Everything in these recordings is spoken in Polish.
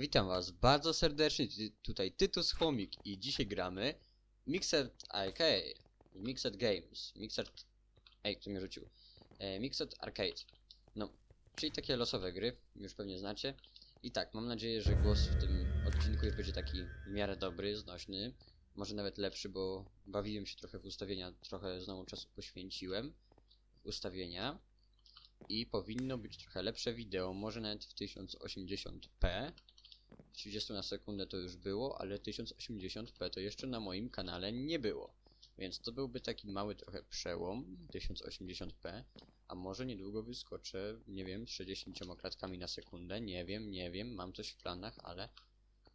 Witam was bardzo serdecznie, tutaj Tytus Chomik i dzisiaj gramy Mixed Arcade, Mixed Games, Mixed... Ej, kto mnie rzucił? E, Mixed Arcade, no, czyli takie losowe gry, już pewnie znacie. I tak, mam nadzieję, że głos w tym odcinku już będzie taki w miarę dobry, znośny, może nawet lepszy, bo bawiłem się trochę w ustawienia, trochę znowu czasu poświęciłem w ustawienia. I powinno być trochę lepsze wideo, może nawet w 1080p. 30 na sekundę to już było, ale 1080p to jeszcze na moim kanale nie było. Więc to byłby taki mały trochę przełom 1080p, a może niedługo wyskoczę, nie wiem, z 60 klatkami na sekundę, nie wiem, nie wiem, mam coś w planach, ale...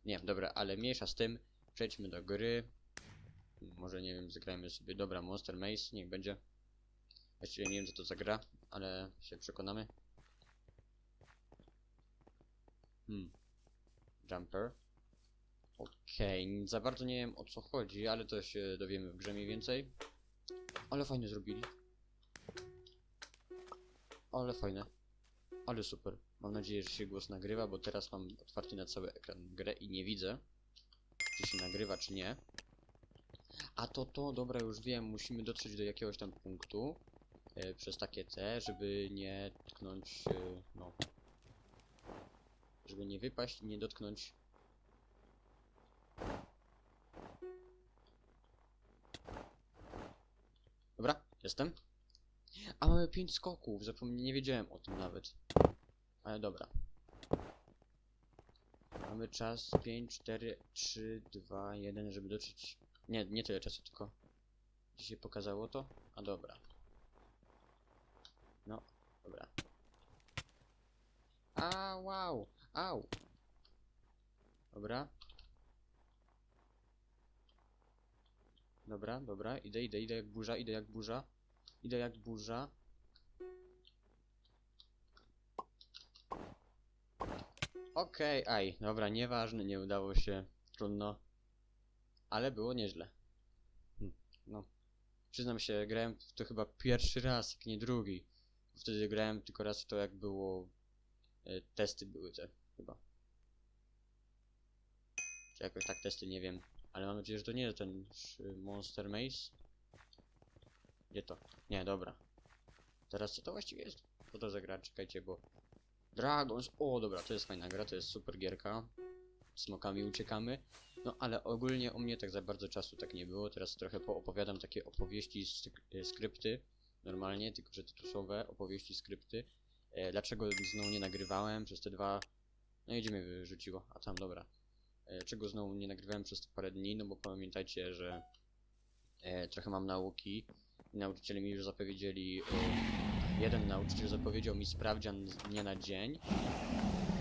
Nie, dobra, ale mniejsza z tym, przejdźmy do gry. Może, nie wiem, zagrajmy sobie, dobra, Monster Maze, niech będzie. Właściwie nie wiem, co to za gra, ale się przekonamy. Hmm. Jumper. Okej, za bardzo nie wiem o co chodzi, ale to się dowiemy w grze mniej więcej. Ale fajnie zrobili. Ale fajne. Ale super. Mam nadzieję, że się głos nagrywa, bo teraz mam otwarty na cały ekran grę i nie widzę, czy się nagrywa, czy nie. A to to, dobra, już wiem, musimy dotrzeć do jakiegoś tam punktu e, przez takie te, żeby nie tknąć, e, no, żeby nie wypaść i nie dotknąć Dobra, jestem. A mamy 5 skoków, zapomniałem, nie wiedziałem o tym nawet. Ale dobra. Mamy czas 5, 4, 3, 2, 1, żeby dotrzeć. Nie, nie tyle czasu, tylko. Gdzie się pokazało to? A dobra. No, dobra. A, wow! Au! Dobra. Dobra, dobra, idę, idę, idę jak burza, idę jak burza. Idę jak burza. Okej, aj, dobra, nieważne, nie udało się, trudno. Ale było nieźle. Hm, no. Przyznam się, grałem w to chyba pierwszy raz, jak nie drugi. Wtedy grałem tylko raz w to, jak było... E, testy były te, chyba. Czy jakoś tak testy, nie wiem. Ale mam nadzieję, że to nie jest ten Monster Maze. Gdzie to? Nie, dobra. Teraz co to właściwie jest? Co to za gra? Czekajcie, bo... Dragons! O, dobra, to jest fajna gra, to jest super gierka. Smokami uciekamy. No, ale ogólnie u mnie tak za bardzo czasu tak nie było. Teraz trochę poopowiadam takie opowieści, e, skrypty. Normalnie, tylko że tytułowe opowieści, skrypty. E, dlaczego znowu nie nagrywałem przez te dwa... No idzie mnie wyrzuciło. A tam, dobra. E, czego znowu nie nagrywałem przez parę dni, no bo pamiętajcie, że e, trochę mam nauki. i Nauczyciele mi już zapowiedzieli, e, jeden nauczyciel zapowiedział mi sprawdzian z dnia na dzień,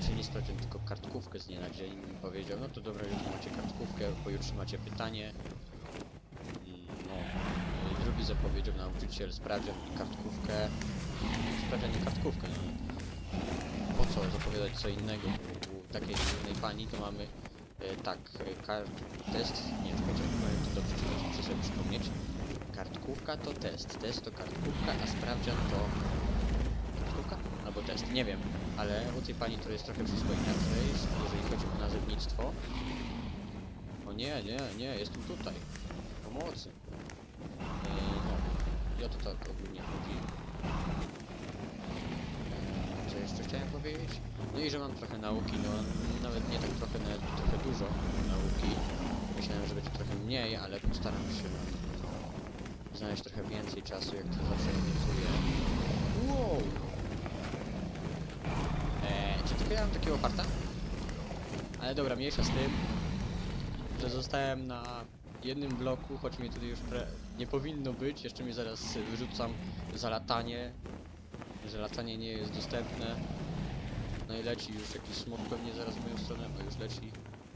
czyli nie sprawdzian, tylko kartkówkę z dnia na dzień mi powiedział, no to dobra, jutro macie kartkówkę, pojutrze macie pytanie. Mm, No, e, drugi zapowiedział nauczyciel sprawdzian i kartkówkę, sprawdzian i kartkówkę, no. Po co zapowiadać co innego? Takiej innej pani to mamy E, tak, e, kar test, nie, czekajcie, powiem to dobrze, czekajcie, muszę sobie przypomnieć. Kartkówka to test, test to kartkówka, a sprawdzian to... Kartkówka? Albo test, nie wiem, ale u tej pani to jest trochę wszystko inaczej, jeżeli chodzi o nazewnictwo. O nie, nie, nie, jestem tutaj. Pomocy. E, no, i o to tak ogólnie chodzi. Jeszcze chciałem powiedzieć? No i że mam trochę nauki, no nawet nie tak trochę, nawet trochę dużo nauki. Myślałem, że będzie trochę mniej, ale postaram się znaleźć trochę więcej czasu, jak to zawsze obiecuję. Wow! Eee, czy tylko ja mam takiego farta? Ale dobra, mniejsza z tym, że zostałem na jednym bloku, choć mnie tutaj już nie powinno być, jeszcze mnie zaraz wyrzucam za latanie, że latanie nie jest dostępne. No i leci już jakiś smok pewnie zaraz w moją stronę, bo już leci.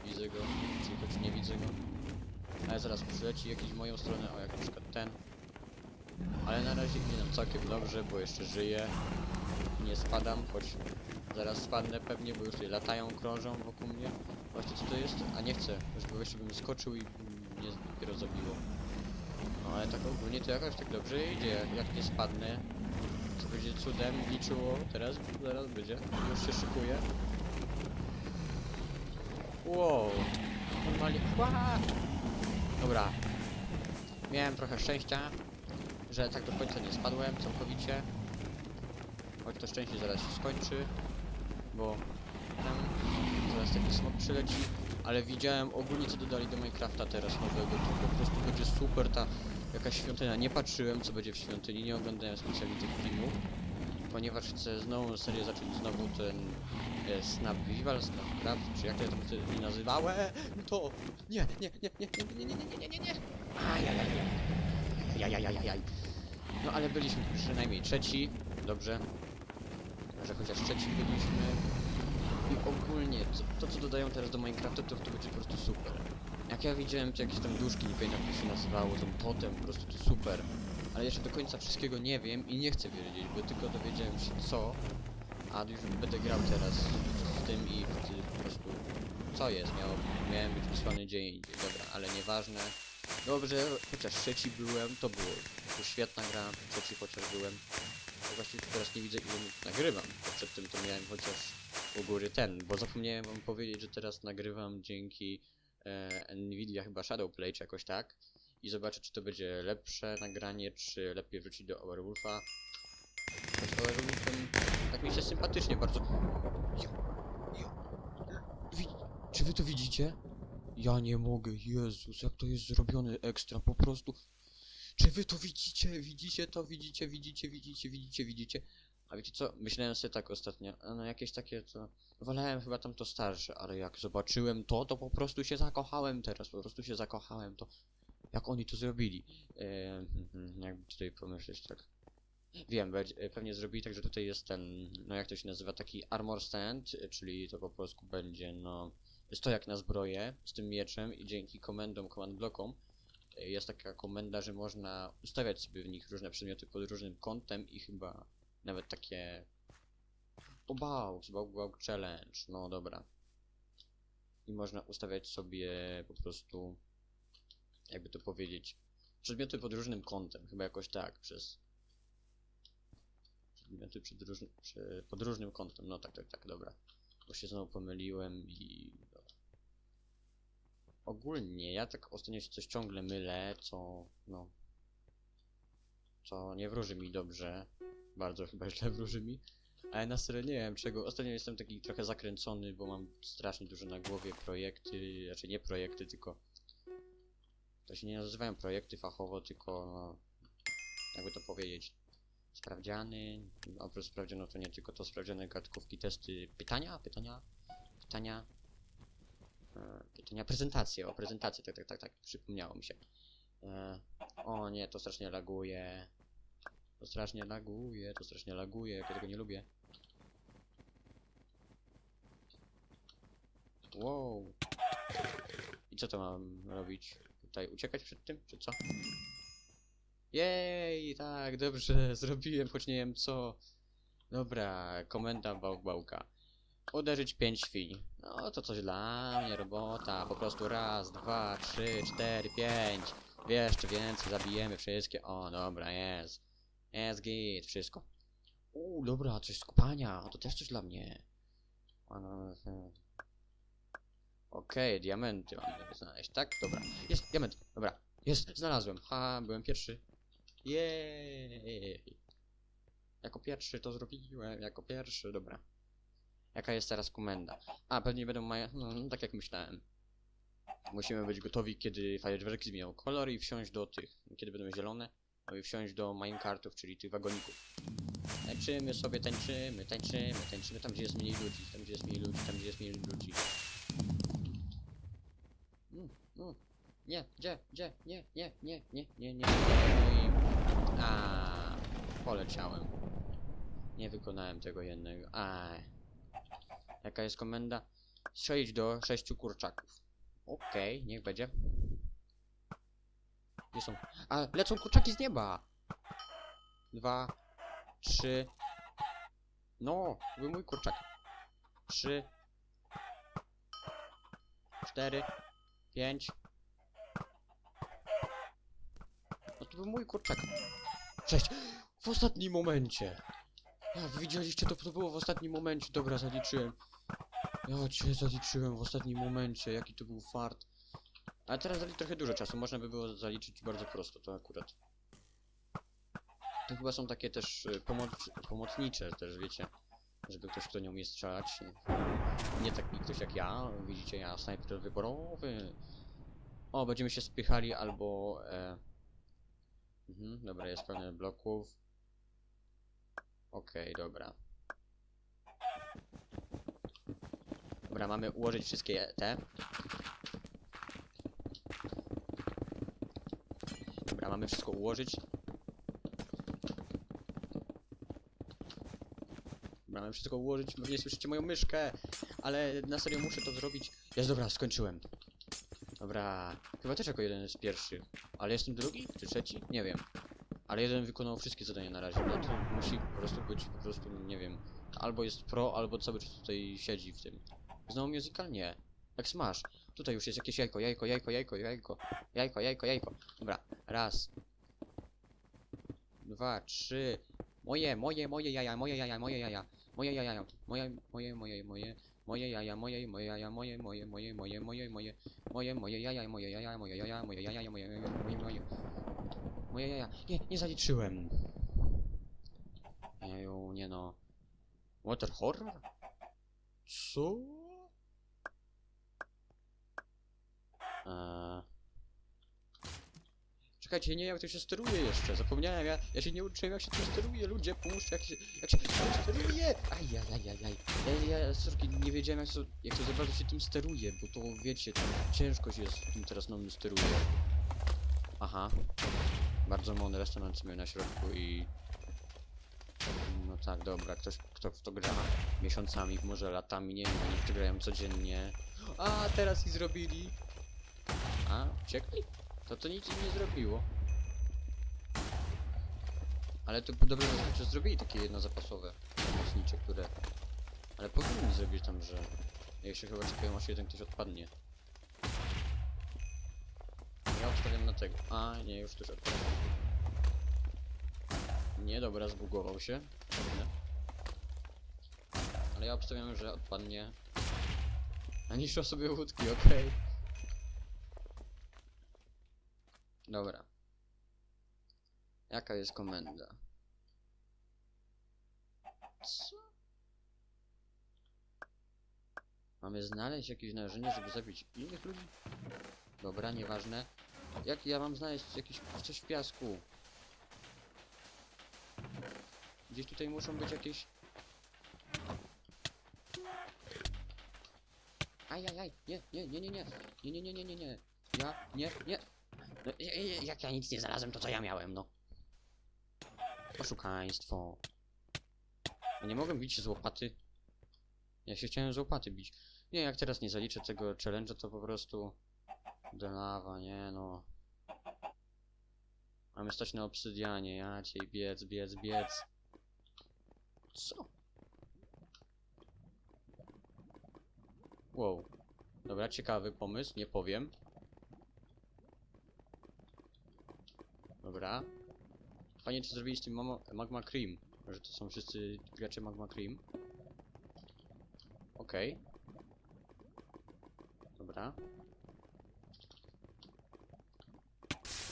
Widzę go, czyli choć nie widzę go. Ale zaraz przyleci jakiś w moją stronę, o jak na przykład ten. Ale na razie idzie nam całkiem dobrze, bo jeszcze żyję. Nie spadam, choć zaraz spadnę pewnie, bo już tutaj latają, krążą wokół mnie. Właśnie co to jest? A nie chcę, żeby właśnie bym skoczył i mnie dopiero zabiło. No ale tak ogólnie to jakoś tak dobrze idzie, jak, nie spadnę, będzie cudem liczyło teraz, zaraz będzie, już się szykuje. Wow. Normalnie. Ła! Dobra. Miałem trochę szczęścia, że tak do końca nie spadłem całkowicie. Choć to szczęście zaraz się skończy, bo tam zaraz taki smok przyleci. Ale widziałem ogólnie co dodali do Minecrafta teraz nowego. To po prostu będzie super ta jakaś świątynia. Nie patrzyłem co będzie w świątyni, nie oglądałem specjalnie tych filmów. Ponieważ chcę znowu serię zacząć znowu ten e, Snap Visual, Snap Craft, czy jak to ja tam wtedy nie nazywałem, to nie, nie, nie, nie, nie, nie, nie, nie, nie, nie, nie, Ajajajaj. Ajajajajaj. No ale byliśmy przynajmniej trzeci, dobrze, że chociaż trzeci byliśmy. I ogólnie, to, to co dodają teraz do Minecrafta, to, to będzie po prostu super. Jak ja widziałem te jakieś tam duszki, nie pamiętam jak to się nazywało, ten totem, po prostu to super. Ale jeszcze do końca wszystkiego nie wiem i nie chcę wiedzieć, bo tylko dowiedziałem się co, a już będę grał teraz w tym i po prostu co jest, miał, miałem być wysłany gdzie indziej, dobra, ale nieważne. Dobrze, chociaż trzeci byłem, to było to świetna gra, trzeci chociaż byłem. To właściwie teraz nie widzę ile nagrywam, bo przedtem to miałem chociaż u góry ten, bo zapomniałem wam powiedzieć, że teraz nagrywam dzięki Nvidia chyba Shadowplay czy jakoś tak i zobaczę czy to będzie lepsze nagranie, czy lepiej wrócić do Overwolfa. Overwolfem tak mi się sympatycznie bardzo... Czy wy to widzicie? Ja nie mogę, Jezus, jak to jest zrobione ekstra, po prostu. Czy wy to widzicie? Widzicie to? Widzicie, widzicie, widzicie, widzicie, widzicie? A wiecie co? Myślałem sobie tak ostatnio, no jakieś takie to... Wolałem chyba tam to starsze, ale jak zobaczyłem to, to po prostu się zakochałem teraz, po prostu się zakochałem, to... Jak oni to zrobili? Eee, jakby tutaj pomyśleć tak... Wiem, e, pewnie zrobili tak, że tutaj jest ten, no jak to się nazywa, taki armor stand, e, czyli to po polsku będzie, no, stojak na zbroję z tym mieczem i dzięki komendom, command blockom e, jest taka komenda, że można ustawiać sobie w nich różne przedmioty pod różnym kątem i chyba nawet takie o Bałk, Challenge, no dobra. I można ustawiać sobie po prostu, jakby to powiedzieć, przedmioty pod różnym kątem, chyba jakoś tak, przez przedmioty przed różny, przy, pod różnym kątem. No tak, tak, tak, dobra. Bo się znowu pomyliłem i... Ogólnie, ja tak ostatnio się coś ciągle mylę, co... no... Co nie wróży mi dobrze. Bardzo chyba źle wróży mi. Ale na serio nie wiem czego. Ostatnio jestem taki trochę zakręcony, bo mam strasznie dużo na głowie projekty, znaczy nie projekty, tylko... To się nie nazywają projekty fachowo, tylko... No, jakby to powiedzieć sprawdziany. Oprócz sprawdzianu to nie tylko to sprawdziane kartkówki, testy, pytania, pytania, pytania, e, pytania, prezentacje, o prezentację, tak, tak, tak, tak, przypomniało mi się. E, o nie, to strasznie laguje. To strasznie laguje, to strasznie laguje, ja tego nie lubię. Wow. I co to mam robić? Tutaj uciekać przed tym, czy co? Jej, tak, dobrze, zrobiłem, choć nie wiem co. Dobra, komenda bałk bałka. Uderzyć pięć świń. No to coś dla mnie, robota. Po prostu raz, dwa, trzy, cztery, pięć. Jeszcze więcej, zabijemy wszystkie. O, dobra, jest. Jest git, wszystko. Uuu, dobra, coś z kopania. To też coś dla mnie. Hmm. Okej, diamenty mamy znaleźć, tak? Dobra, jest, diament, dobra. Jest, znalazłem. Ha, byłem pierwszy. Jej! Jako pierwszy to zrobiłem, jako pierwszy, dobra. Jaka jest teraz komenda? A, pewnie będą maja... No, no, tak jak myślałem. Musimy być gotowi, kiedy fajerwerki zmienią kolor i wsiąść do tych, kiedy będą zielone, i wsiąść do minecartów, czyli tych wagoników. Tańczymy sobie, tańczymy, tańczymy, tańczymy tam, gdzie jest mniej ludzi, tam, gdzie jest mniej ludzi, tam, gdzie jest mniej ludzi. Mm, mm. Nie, gdzie, gdzie, nie, nie, nie, nie, nie, nie. I... A, poleciałem. Nie wykonałem tego jednego. A. Jaka jest komenda? Strzelić do sześciu kurczaków. Okej, niech będzie. Gdzie są? A, lecą kurczaki z nieba! Dwa, trzy. No, był mój kurczak. Trzy. Cztery. Pięć. No to był mój kurczak. Sześć. W ostatnim momencie. Ja, widzieliście to, to było w ostatnim momencie. Dobra, zaliczyłem. Ja cię zaliczyłem w ostatnim momencie, jaki to był fart. Ale teraz zali trochę dużo czasu, można by było zaliczyć bardzo prosto, to akurat. To chyba są takie też y, pomoc pomocnicze też, wiecie. Żeby ktoś, kto nie umie strzelać. Nie, taki ktoś jak ja, widzicie, ja snajper wyborowy. O, będziemy się spychali albo... E... Mhm, dobra, jest pełne bloków. Okej, dobra. Dobra, mamy ułożyć wszystkie te. Mamy wszystko ułożyć. Mamy wszystko ułożyć. Nie słyszycie moją myszkę, ale na serio muszę to zrobić. Jest dobra, skończyłem. Dobra, chyba też jako jeden z pierwszych. Ale jestem drugi czy trzeci? Nie wiem. Ale jeden wykonał wszystkie zadania na razie. No to musi po prostu być po prostu, nie wiem. Albo jest pro, albo cały czas tutaj siedzi w tym. Znowu musical? Nie. Jak smash. Tutaj już jest jakieś jajko, jajko, jajko, jajko, jajko. Jajko, jajko, jajko. Dobra, raz. Dwa, trzy. Moje, moje, moje jaja, moje jaja, moje jaja. Moje jaja, moje, moje, moje, moje. Moje jaja, moje, moje jaja, moje, moje, moje, moje, moje, moje. Moje, moje jaja, moje jaja, moje jaja, moje jaja, moje moje, moje. Moje jaja. Nie, nie zaliczyłem. Jeju, nie no. Water horror? Co? Eee... Czekajcie, nie jak to się steruje jeszcze, zapomniałem, ja, ja się nie uczyłem jak się tym steruje, ludzie, pomóżcie, jak się, jak się tym steruje! Ajajajajaj, ja, ja, sorki, nie wiedziałem jak to, jak to za bardzo się tym steruje, bo to wiecie, tam ciężko się z tym teraz nowym steruje. Aha, bardzo mądry restaurant na środku i... No tak, dobra, ktoś, kto w to gra miesiącami, może latami, nie wiem, oni to grają codziennie. A, teraz i zrobili! A, uciekli? To to nic im nie zrobiło. Ale to dobrze, że- że zrobili takie jedno zapasowe pomocnicze, które... Ale powinni zrobić tam, że... Jeszcze chyba czekają aż jeden ktoś odpadnie. Ja obstawiam na tego. A, nie, już też odpadł. Nie, dobra, zbugował się. Ale ja obstawiam, że odpadnie. A niszczą sobie łódki, okej. Dobra. Jaka jest komenda? Co? Mamy znaleźć jakieś narzędzie, żeby zabić innych ludzi? Dobra, nieważne. Jak ja mam znaleźć jakieś coś w piasku? Gdzieś tutaj muszą być jakieś... Ajajaj, nie, nie, nie, nie, nie, nie, nie, nie, nie, nie, nie, ja, nie, nie. No, jak ja nic nie znalazłem, to co ja miałem, no? Oszukaństwo. Ja nie mogę bić z łopaty. Ja się chciałem z łopaty bić. Nie, jak teraz nie zaliczę tego challenge'a, to po prostu... Delawa, nie no. Mamy stać na obsydianie, ja cię biec, biec, biec. Co? Wow. Dobra, ciekawy pomysł, nie powiem. Dobra. Fajnie co zrobili z tym Mama, Magma Cream. Że to są wszyscy gracze Magma Cream. Okej. Dobra.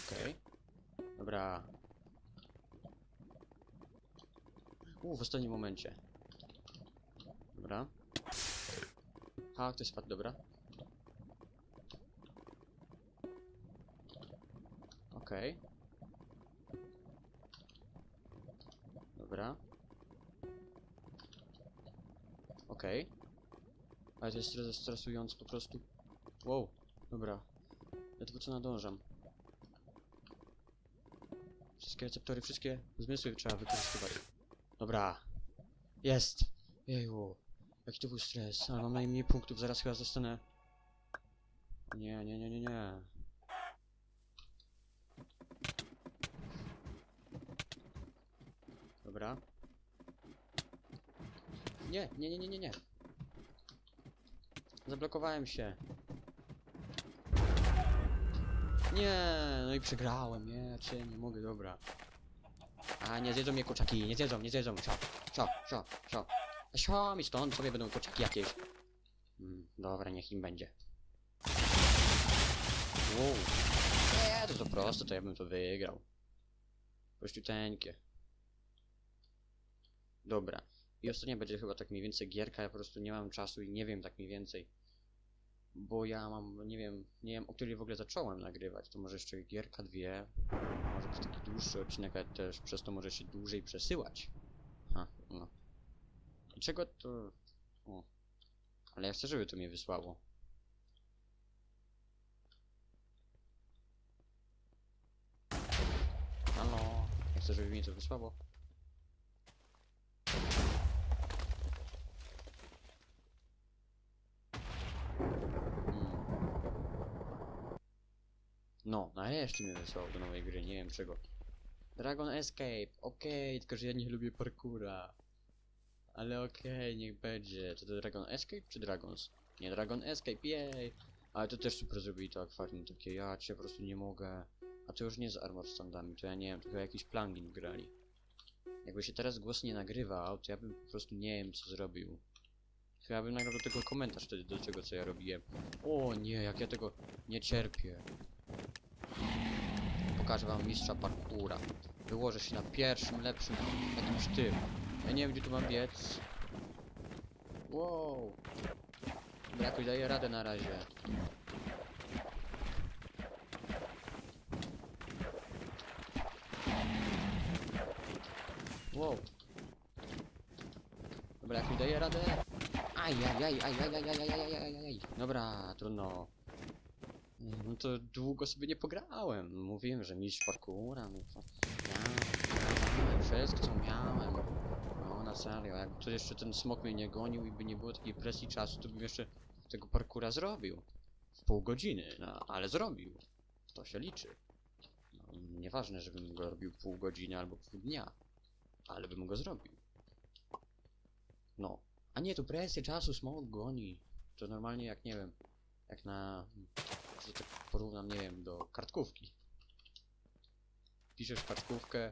Okej. Dobra. U, w ostatnim momencie. Dobra. Ha, ktoś spadł, dobra. Okej. Dobra. Ale to jest stres- stresujące po prostu. Wow, dobra. Ja tylko co nadążam. Wszystkie receptory, wszystkie zmysły trzeba wykorzystywać. Dobra. Jest! Jeju. Jaki to był stres, ale mam najmniej punktów, zaraz chyba zostanę... Nie, nie, nie, nie, nie. Dobra. Nie, nie, nie, nie, nie, nie. Zablokowałem się. Nie, no i przegrałem, nie, cię nie mogę, dobra. A, nie zjedzą mnie kurczaki, nie zjedzą, nie zjedzą, cio, cio, cio, cio. Sio mi stąd, sobie będą kurczaki jakieś. Dobra, niech im będzie. Wow. Nie, to to proste, to ja bym to wygrał. Prościuteńkie. Dobra. I ostatnia będzie chyba tak mniej więcej gierka, ja po prostu nie mam czasu i nie wiem tak mniej więcej. Bo ja mam, nie wiem, nie wiem o której w ogóle zacząłem nagrywać. To może jeszcze gierka dwie. Może być taki dłuższy odcinek, ale też przez to może się dłużej przesyłać. Ha, no. Dlaczego to... O. Ale ja chcę, żeby to mnie wysłało. Halo, ja chcę, żeby mnie to wysłało. Hmm. No, nareszcie mnie wysłało do nowej gry, nie wiem czego. Dragon Escape, okej, tylko że ja nie lubię parkura. Ale okej, niech będzie. To, to Dragon Escape czy Dragons? Nie, Dragon Escape, jej! Ale to też super zrobili to akwarium takie, ja cię po prostu nie mogę. A to już nie z Armor Standami, to ja nie wiem, chyba jakiś plugin grali. Jakby się teraz głos nie nagrywał, to ja bym po prostu nie wiem co zrobił. Chyba bym nagrał do tego komentarz wtedy do tego co ja robiłem. O nie, jak ja tego nie cierpię pokażę wam mistrza parkura. Wyłożę się na pierwszym, lepszym, jakimś tym. Ja nie wiem, gdzie tu mam biec. Wow. Jakoś daję radę na razie. Wow. Dobra, jakoś daję radę. Ajajaj, ajajaj, ajajaj, ajajaj. Dobra, trudno. No to długo sobie nie pograłem. Mówiłem, że mistrz parkoura, no to miałem wszystko co miałem. No na serio, jakby tu jeszcze ten smok mnie nie gonił i by nie było takiej presji czasu, to bym jeszcze tego parkura zrobił. W pół godziny, no ale zrobił. To się liczy. No, nieważne, żebym go robił pół godziny albo pół dnia. Ale bym go zrobił. No. A nie, tu presję czasu smok goni. To normalnie jak, nie wiem, jak na... Że tak porównam, nie wiem, do kartkówki. Piszesz kartkówkę,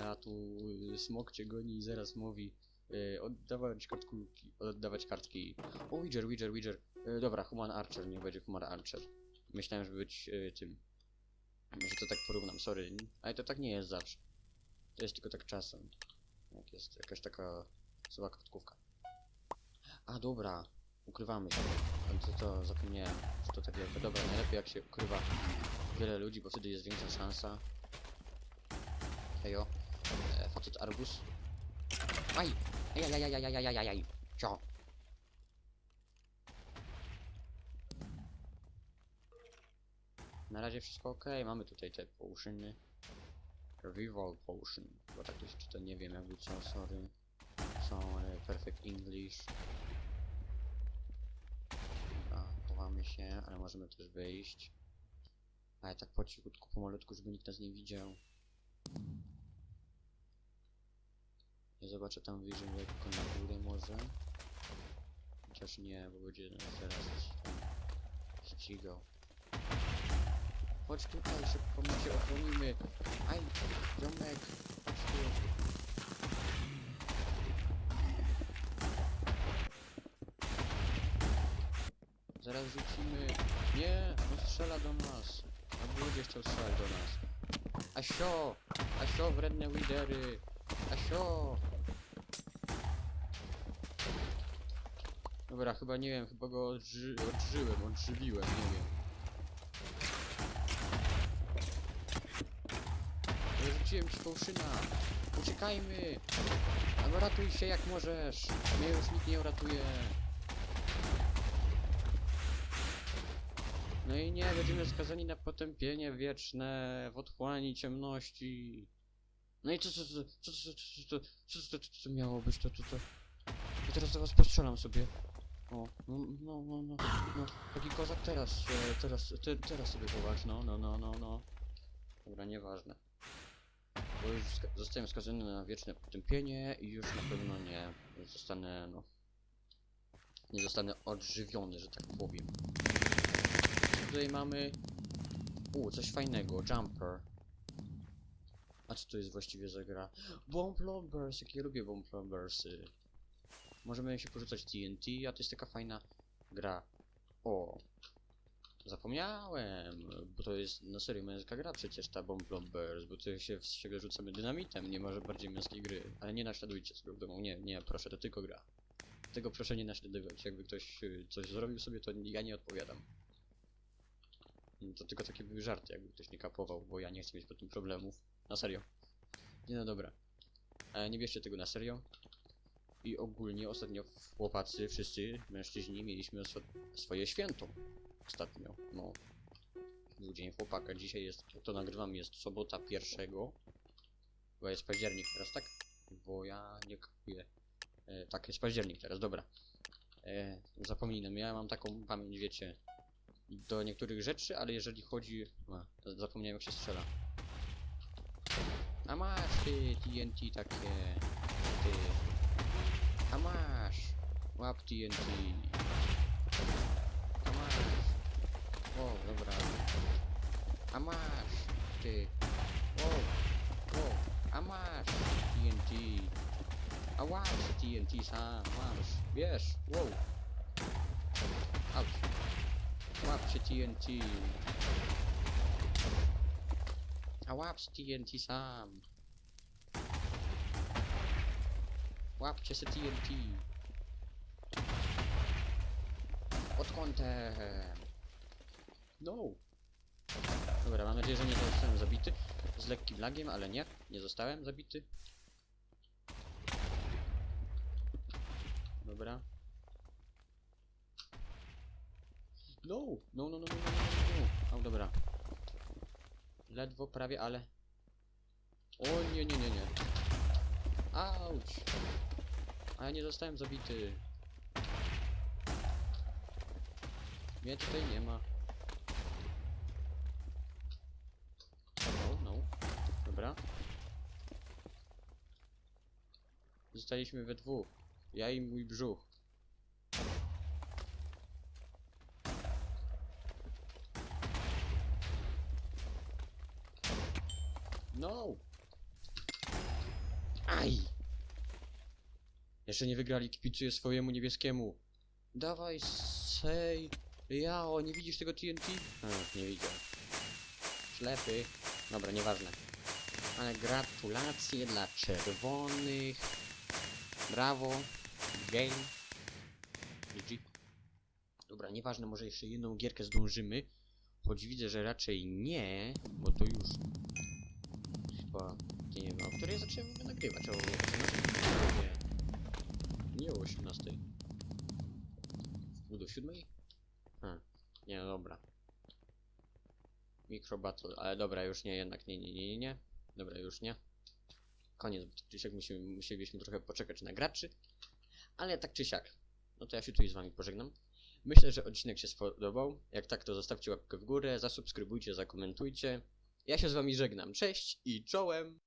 a tu smok cię goni i zaraz mówi y, oddawać kartkówki, oddawać kartki. O, Widger, Widger, Widger. Y, dobra, Human Archer, niech będzie Human Archer. Myślałem, żeby być y, tym. Że to tak porównam, sorry. Ale to tak nie jest zawsze. To jest tylko tak czasem. Jak jest jakaś taka zła kartkówka. A dobra, ukrywamy się. Ale to, to zapomniałem, że to tak jakby. Dobra, najlepiej jak się ukrywa wiele ludzi, bo wtedy jest większa szansa. Hejo. E, facet arbus. Aj! Aj, aj, aj, aj, aj, aj, aj, aj, aj. Cio. Na razie wszystko ok, mamy tutaj te potiony. Revival Potion, bo tak to się czyta, nie wiem jakby co, sorry. Są e, Perfect English. Chowamy się, ale możemy też wyjść. Ale tak po cichutku, pomalutku, żeby nikt nas nie widział. Ja zobaczę tam wyżej lekko na górę może. Chociaż nie, bo będzie nas zaraz ścigał. Chodź tutaj, szybko my się ochronimy. Aj, ziomek, chodź tu. Zaraz rzucimy. Nie, on strzela do nas. A będzie chciał strzelać do nas. Asio! Asio, wredne widery! Asio! Dobra, chyba nie wiem, chyba go odży odżyłem, odżywiłem, nie wiem. Rzuciłem ci fałszyna! Uciekajmy! Ratuj się jak możesz! Mnie już nikt nie uratuje! No i nie, będziemy skazani na potępienie wieczne w otchłani ciemności. No i co, co, co, co, co, co, co, co, co, co, miało być to, to, to? Ja teraz was postrzelam sobie. O, no, no, no, no, no, taki kozak teraz, e, teraz, te, teraz sobie poważ, no, no, no, no, no. Dobra, nieważne. Bo już zostałem skazany na wieczne potępienie i już na pewno nie zostanę, no, nie zostanę odżywiony, że tak powiem. Tutaj mamy? U, coś fajnego, jumper. A co to jest właściwie za gra? Bomb Lobbers, jak ja lubię Bomb. Możemy się porzucać TNT, a to jest taka fajna gra. O! Zapomniałem, bo to jest na serio męska gra przecież ta Bomb bo tu się w siebie rzucamy dynamitem, nie może bardziej męskiej gry. Ale nie naśladujcie sobie w domu, nie, nie, proszę, to tylko gra. Tego proszę nie naśladować, jakby ktoś y, coś zrobił sobie, to ja nie odpowiadam. Mm, To tylko takie były żarty, jakby ktoś nie kapował, bo ja nie chcę mieć po tym problemów. Na serio. Nie no dobra. E, nie bierzcie tego na serio. I ogólnie ostatnio chłopacy, wszyscy mężczyźni mieliśmy swo swoje święto. Ostatnio, no. Był dzień chłopaka, dzisiaj jest, to nagrywam, jest sobota pierwszego. Bo jest październik teraz, tak? Bo ja nie kapuję. E, tak, jest październik teraz, dobra. E, zapominam, ja mam taką pamięć, wiecie, do niektórych rzeczy, ale jeżeli chodzi... A, zapomniałem jak się strzela. A masz ty TNT takie... Ty... A masz! Łap TNT. A masz! O, dobra. A masz! Ty! O! O! A masz! TNT! A łap TNT sam! Masz! Wiesz! Wow! Auć! Łapcie TNT! A łap TNT sam! Łapcie se TNT! Pod kątem! No! Dobra, mam nadzieję, że nie zostałem zabity. Z lekkim lagiem, ale nie, nie zostałem zabity. Dobra. No! No, no, no, no, no, no, no. O, dobra. Ledwo, prawie, ale... O, nie, nie, nie, nie. Auć! A ja nie zostałem zabity. Mnie tutaj nie ma. No, no. Dobra. Zostaliśmy we dwóch. Ja i mój brzuch. No! Aj! Jeszcze nie wygrali, kipicuję swojemu niebieskiemu. Dawaj, sej. Jao, nie widzisz tego TNT? A, nie widział. Ślepy. Dobra, nieważne. Ale gratulacje dla czerwonych. Brawo. Game. GG. Dobra, nieważne, może jeszcze jedną gierkę zdążymy. Choć widzę, że raczej nie, bo to już chyba, nie wiem, o której zacząłem w ogóle nagrywać, o 18? Nie, nie o 18. W pół do 7? A, nie, no dobra. Micro Battle, ale dobra, już nie, jednak nie, nie, nie, nie. Dobra, już nie. Koniec, czy siak musimy, musielibyśmy trochę poczekać na graczy. Ale tak czy siak, no to ja się tutaj z wami pożegnam. Myślę, że odcinek się spodobał. Jak tak, to zostawcie łapkę w górę, zasubskrybujcie, zakomentujcie. Ja się z wami żegnam. Cześć i czołem!